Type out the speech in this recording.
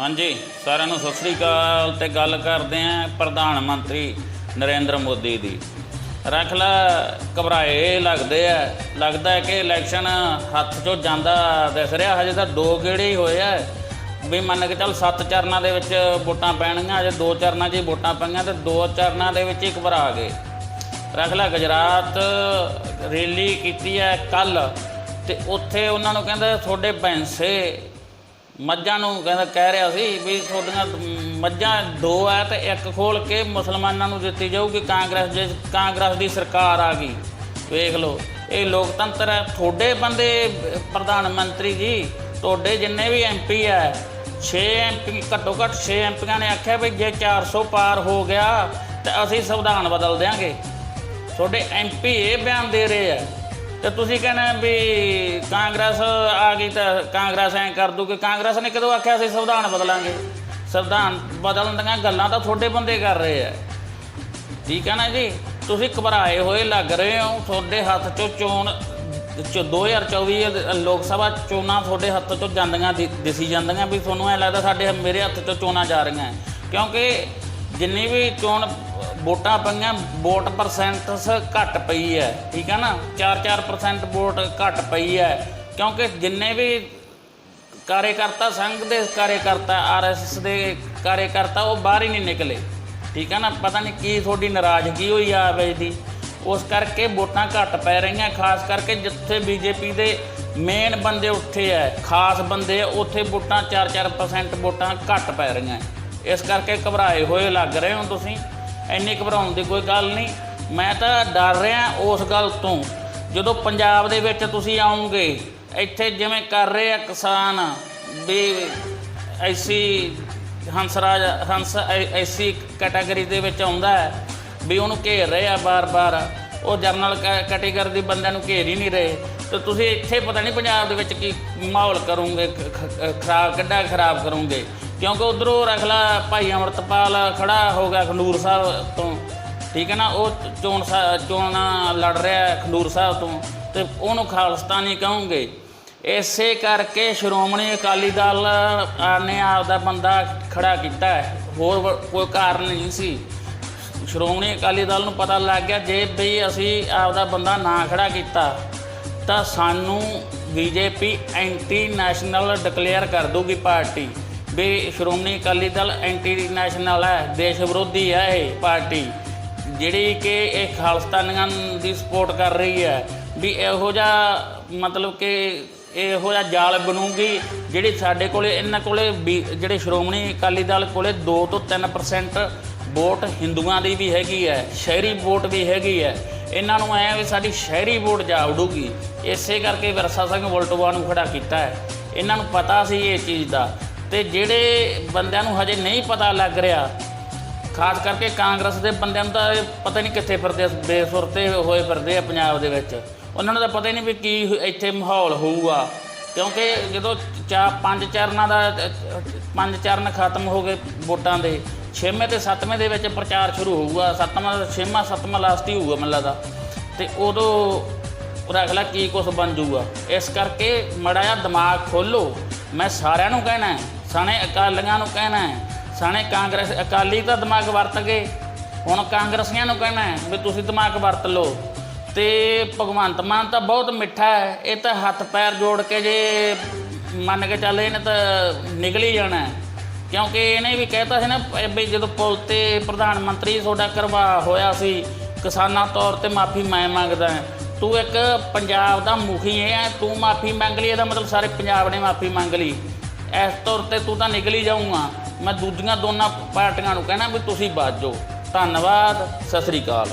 ਹਾਂਜੀ, ਸਾਰਿਆਂ ਨੂੰ ਸਤਿ ਸ੍ਰੀ ਅਕਾਲ ਤੇ ਗੱਲ ਕਰਦੇ ਆਂ ਪ੍ਰਧਾਨ ਮੰਤਰੀ ਨਰਿੰਦਰ ਮੋਦੀ ਦੀ। ਰੱਖ ਲੈ, ਘਬਰਾਏ ਲੱਗਦੇ ਆ। ਲੱਗਦਾ ਹੈ ਕਿ ਇਲੈਕਸ਼ਨ ਹੱਥ ਚੋਂ ਜਾਂਦਾ ਦਿਸ ਰਿਹਾ, ਹਜੇ ਤਾਂ ਦੋ ਗੇੜੇ ਹੀ ਹੋਏ ਆ। ਵੀ ਮੰਨ ਕੇ ਚੱਲ ਸੱਤ ਚਰਨਾਂ ਦੇ ਵਿੱਚ ਵੋਟਾਂ ਪੈਣਗੀਆਂ, ਹਜੇ ਦੋ ਚਰਨਾਂ 'ਚ ਹੀ ਵੋਟਾਂ ਪਈਆਂ ਤੇ ਦੋ ਚਰਨਾਂ ਦੇ ਵਿੱਚ ਹੀ ਘਬਰਾ ਗਏ। ਰੱਖ ਲੈ, ਗੁਜਰਾਤ ਰੈਲੀ ਕੀਤੀ ਹੈ ਕੱਲ ਤੇ ਉੱਥੇ ਉਹਨਾਂ ਨੂੰ ਕਹਿੰਦਾ ਤੁਹਾਡੇ ਪੈਸੇ ਮੱਝਾਂ ਨੂੰ ਕਹਿੰਦਾ ਕਹਿ ਰਿਹਾ ਸੀ ਵੀ ਤੁਹਾਡੀਆਂ ਮੱਝਾਂ ਦੋ ਆ ਤੇ ਇੱਕ ਖੋਲ ਕੇ ਮੁਸਲਮਾਨਾਂ ਨੂੰ ਦਿੱਤੀ ਜਾਊਗੀ, ਕਾਂਗਰਸ ਜੇ ਕਾਂਗਰਸ ਦੀ ਸਰਕਾਰ ਆ ਗਈ। ਵੇਖ ਲਓ, ਇਹ ਲੋਕਤੰਤਰ ਹੈ। ਤੁਹਾਡੇ ਬੰਦੇ, ਪ੍ਰਧਾਨ ਮੰਤਰੀ ਜੀ, ਤੁਹਾਡੇ ਜਿੰਨੇ ਵੀ ਐਮਪੀ ਆ 6 ਐਮਪੀ ਘੱਟੋ ਘੱਟ 6 ਐਮਪੀਆਂ ਨੇ ਆਖਿਆ ਵੀ ਜੇ 400 ਪਾਰ ਹੋ ਗਿਆ ਤੇ ਅਸੀਂ ਸੰਵਿਧਾਨ ਬਦਲ ਦਿਆਂਗੇ। ਤੁਹਾਡੇ ਐਮਪੀ ਇਹ ਬਿਆਨ ਦੇ ਰਹੇ ਆ ਤੇ ਤੁਸੀਂ ਕਹਿੰਦੇ ਵੀ ਕਾਂਗਰਸ ਆ ਗਈ ਤਾਂ ਕਾਂਗਰਸ ਐਂ ਕਰ ਦੂਗੀ। ਕਾਂਗਰਸ ਨੇ ਕਦੋਂ ਆਖਿਆ ਸੀ, ਸੰਵਿਧਾਨ ਬਦਲਾਂਗੇ? ਸੰਵਿਧਾਨ ਬਦਲਣ ਦੀਆਂ ਗੱਲਾਂ ਤਾਂ ਤੁਹਾਡੇ ਬੰਦੇ ਕਰ ਰਹੇ ਆ। ਠੀਕ ਹੈ ਨਾ ਜੀ? ਤੁਸੀਂ ਘਬਰਾਏ ਹੋਏ ਲੱਗ ਰਹੇ ਹੋ। ਤੁਹਾਡੇ ਹੱਥ ਚੋਂ ਚੋਣ ਚ 2024 ਲੋਕ ਸਭਾ ਚੋਣਾਂ ਤੁਹਾਡੇ ਹੱਥ ਚੋਂ ਜਾਂਦੀਆਂ ਦਿ- ਦਿਸੀ ਜਾਂਦੀਆਂ ਵੀ ਤੁਹਾਨੂੰ ਐ ਲੱਗਦਾ ਸਾਡੇ ਮੇਰੇ ਹੱਥ ਚੋਂ ਚੋਣਾਂ ਜਾ ਰਹੀਆਂ। ਕਿਉਂਕਿ ਜਿੰਨੀ ਵੀ ਚੋਣ ਵੋਟਾਂ ਪਈਆਂ ਵੋਟ ਪਰਸੈਂਟ ਘੱਟ ਪਈ ਹੈ ਠੀਕ ਹੈ ਨਾ? 4-4% ਵੋਟ ਘੱਟ ਪਈ ਹੈ ਕਿਉਂਕਿ ਜਿੰਨੇ ਵੀ ਕਾਰਜਕਰਤਾ ਸੰਘ ਦੇ ਕਾਰਜਕਰਤਾ ਆਰਐਸਐਸ ਦੇ ਕਾਰਜਕਰਤਾ ਉਹ ਬਾਹਰ ਹੀ ਨਹੀਂ ਨਿਕਲੇ ਠੀਕ ਹੈ ਨਾ? ਪਤਾ ਨਹੀਂ ਕੀ ਤੁਹਾਡੀ ਨਾਰਾਜ਼ਗੀ ਹੋਈ ਆ ਵੇ ਦੀ। ਉਸ ਕਰਕੇ ਵੋਟਾਂ ਘੱਟ ਪੈ ਰਹੀਆਂ ਖਾਸ ਕਰਕੇ ਜਿੱਥੇ ਬੀਜੇਪੀ ਦੇ ਮੇਨ ਬੰਦੇ ਉੱਥੇ ਆ ਖਾਸ ਬੰਦੇ ਆ, ਉੱਥੇ ਵੋਟਾਂ 4-4% ਵੋਟਾਂ ਘੱਟ ਪੈ ਰਹੀਆਂ। ਇਸ ਕਰਕੇ ਘਬਰਾਏ ਹੋਏ ਲੱਗ ਰਹੇ ਹੋ ਤੁਸੀਂ, ਇੰਨੀ ਘਬਰਾਉਣ ਦੀ ਕੋਈ ਗੱਲ ਨਹੀਂ। ਮੈਂ ਤਾਂ ਡਰ ਰਿਹਾ ਉਸ ਗੱਲ ਤੋਂ, ਜਦੋਂ ਪੰਜਾਬ ਦੇ ਵਿੱਚ ਤੁਸੀਂ ਆਉਂਗੇ, ਇੱਥੇ ਜਿਵੇਂ ਕਰ ਰਹੇ ਆ ਕਿਸਾਨ ਵੀ ਐਸੀ ਹੰਸਰਾਜ, ਹੰਸ ਐ- ਐਸੀ ਕੈਟਾਗਰੀ ਦੇ ਵਿੱਚ ਆਉਂਦਾ ਹੈ ਵੀ ਉਹਨੂੰ ਘੇਰ ਰਹੇ ਆ ਬਾਰ-ਬਾਰ। ਉਹ ਜਰਨਲ ਕੈਟਾਗਰੀ ਦੇ ਬੰਦਿਆਂ ਨੂੰ ਘੇਰ ਹੀ ਨਹੀਂ ਰਹੇ। ਤੇ ਤੁਸੀਂ ਇੱਥੇ ਪਤਾ ਨਹੀਂ ਪੰਜਾਬ ਦੇ ਵਿੱਚ ਕੀ ਮਾਹੌਲ ਕਰੋਗੇ ਖਰਾਬ, ਕਿੱਡਾ ਖਰਾਬ ਕਰੋਗੇ। ਕਿਉਂਕਿ ਉਧਰੋਂ ਰਖਲਾ ਭਾਈ ਅਮਰਤਪਾਲ ਖੜਾ ਹੋ ਗਿਆ ਖੰਡੂਰ ਸਾਹਿਬ ਤੋਂ। ਠੀਕ ਹੈ ਨਾ, ਉਹ ਚੋਣ ਸਾ- ਚੋਣਾਂ ਲੜ ਰਿਹਾ ਹੈ ਖੰਡੂਰ ਸਾਹਿਬ ਤੋਂ ਤੇ ਉਹਨੂੰ ਖਾਲਸਤਾਨੀ ਕਹੋਗੇ। ਇਸੇ ਕਰਕੇ ਸ਼੍ਰੋਮਣੀ ਅਕਾਲੀ ਦਲ ਆ ਨੇ ਆਪਦਾ ਬੰਦਾ ਖੜਾ ਕੀਤਾ ਹੈ। ਹੋਰ ਕੋਈ ਕਾਰਨ ਨਹੀਂ ਸੀ। ਸ਼੍ਰੋਮਣੀ ਅਕਾਲੀ ਦਲ ਨੂੰ ਪਤਾ ਲੱਗ ਗਿਆ, ਜੇ ਵੀ ਅਸੀਂ ਆਪਦਾ ਬੰਦਾ ਨਾ ਖੜਾ ਕੀਤਾ, ਤਾਂ ਸਾਨੂੰ ਬੀਜੇਪੀ ਐਂਟੀ ਨੈਸ਼ਨਲ ਡਿਕਲੇਅਰ ਕਰ ਦੂਗੀ ਪਾਰਟੀ। ਵੀ ਸ਼੍ਰੋਮਣੀ ਅਕਾਲੀ ਦਲ ਐਂਟੀ ਨੈਸ਼ਨਲ ਹੈ, ਦੇਸ਼ ਵਿਰੋਧੀ ਹੈ ਇਹ ਪਾਰਟੀ, ਜਿਹੜੀ ਕਿ ਇਹ ਖਾਲਸਤਾਨੀਆਂ ਦੀ ਸਪੋਰਟ ਕਰ ਰਹੀ ਹੈ, ਵੀ ਇਹੋ ਜਿਹਾ ਮਤਲਬ ਕਿ ਇਹੋ ਜਿਹਾ ਜਾਲ ਬਣੂਗੀ, ਜਿਹੜੀ ਸਾਡੇ ਕੋਲੇ, ਇਹਨਾਂ ਕੋਲੇ ਵੀ- ਜਿਹੜੇ ਸ਼੍ਰੋਮਣੀ ਅਕਾਲੀ ਦਲ ਕੋਲੇ 2 ਤੋਂ 3% ਵੋਟ ਹਿੰਦੂਆਂ ਦੀ ਵੀ ਹੈਗੀ ਹੈ, ਸ਼ਹਿਰੀ ਵੋਟ ਵੀ ਹੈਗੀ ਹੈ। ਇਹਨਾਂ ਨੂੰ ਐ ਵੀ ਸਾਡੀ ਸ਼ਹਿਰੀ ਵੋਟ ਜਾ ਉਡੂਗੀ। ਇਸੇ ਕਰਕੇ ਵਿਰਸਾ ਸਿੰਘ ਵਲਟੋਆ ਨੂੰ ਖੜਾ ਕੀਤਾ ਹੈ। ਇਹਨਾਂ ਨੂੰ ਪਤਾ ਸੀ ਇਹ ਚੀਜ਼ ਦਾ। ਤੇ ਜਿਹੜੇ ਬੰਦਿਆਂ ਨੂੰ ਹਜੇ ਨਹੀਂ ਪਤਾ ਲੱਗ ਰਿਹਾ ਖਾਸ ਕਰਕੇ ਕਾਂਗਰਸ ਦੇ ਬੰਦਿਆਂ ਨੂੰ ਤਾਂ ਪਤਾ ਨਹੀਂ ਕਿੱਥੇ ਫਿਰਦੇ ਆ, ਬੇਸੁਰਤੇ ਹੋਏ ਫਿਰਦੇ ਆ ਪੰਜਾਬ ਦੇ ਵਿੱਚ। ਉਹਨਾਂ ਨੂੰ ਤਾਂ ਪਤਾ ਹੀ ਨਹੀਂ ਵੀ ਕੀ ਇੱਥੇ ਮਾਹੌਲ ਹੋਊਗਾ। ਕਿਉਂਕਿ ਜਦੋਂ ਚਾ ਪੰਜ ਚਰਨਾਂ ਦਾ ਅ, ਅ, ਪੰਜ ਚਰਨ ਖਤਮ ਹੋ ਗਏ ਵੋਟਾਂ ਦੇ ਛੇਵੇਂ ਤੇ ਸੱਤਵੇਂ ਦੇ ਵਿੱਚ ਪ੍ਰਚਾਰ ਸ਼ੁਰੂ ਹੋਊਗਾ। ਸੱਤਵਾਂ ਛੇਵਾਂ ਸੱਤਵਾਂ ਲਾਸਟ ਹੀ ਹੋਊਗਾ ਮੈਨੂੰ ਲੱਗਦਾ। ਤੇ ਉਦੋਂ ਰੱਖ ਲੈ ਕੀ ਕੁਛ ਬਣ ਜਾਊਗਾ। ਇਸ ਕਰਕੇ ਮੜਾ ਜਿਹਾ ਦਿਮਾਗ ਖੋਲੋ ਮੈਂ ਸਾਰਿਆਂ ਨੂੰ ਕਹਿਣਾ ਹੈ, ਸਣੇ ਅਕਾਲੀਆਂ ਨੂੰ ਕਹਿਣਾ ਹੈ, ਸਾਣੇ ਕਾਂਗਰਸ ਅਕਾਲੀ ਤਾਂ ਦਿਮਾਗ ਵਰਤ ਗਏ ਹੁਣ ਕਾਂਗਰਸੀਆਂ ਨੂੰ ਕਹਿਣਾ ਹੈ ਵੀ ਤੁਸੀਂ ਦਿਮਾਗ ਵਰਤ ਲਓ। ਤੇ ਭਗਵੰਤ ਮਾਨ ਤਾਂ ਬਹੁਤ ਮਿੱਠਾ ਹੈ ਇਹ ਤਾਂ ਹੱਥ ਪੈਰ ਜੋੜ ਕੇ ਜੇ ਮੰਨ ਕੇ ਚੱਲੇ ਇਹਨੇ ਤਾਂ ਨਿਕਲ ਹੀ ਜਾਣਾ ਕਿਉਂਕਿ ਇਹਨੇ ਵੀ ਕਹਿਤਾ ਸੀ ਨਾ ਵੀ ਜਦੋਂ ਪੁਲ ਤੇ ਪ੍ਰਧਾਨ ਮੰਤਰੀ ਤੁਹਾਡਾ ਕਰਵਾ ਹੋਇਆ ਸੀ ਕਿਸਾਨਾਂ ਤੌਰ ਤੇ ਮਾਫੀ ਮੈਂ ਮੰਗਦਾ ਤੂੰ ਇੱਕ ਪੰਜਾਬ ਦਾ ਮੁਖੀ ਹੈ ਤੂੰ ਮਾਫੀ ਮੰਗ ਲਈ ਇਹਦਾ ਮਤਲਬ ਸਾਰੇ ਪੰਜਾਬ ਨੇ ਮਾਫੀ ਮੰਗ ਲਈ। ਇਸ ਤੌਰ ਤੇ ਤੂੰ ਤਾਂ ਨਿਕਲ ਹੀ ਜਾਊਗਾ। ਮੈਂ ਦੂਜੀਆਂ ਦੋਨਾਂ ਪਾਰਟੀਆਂ ਨੂੰ ਕਹਿਣਾ ਵੀ ਤੁਸੀਂ ਬਾਜੋ ਧੰਨਵਾਦ, ਸਤਿ ਸ੍ਰੀ ਅਕਾਲ।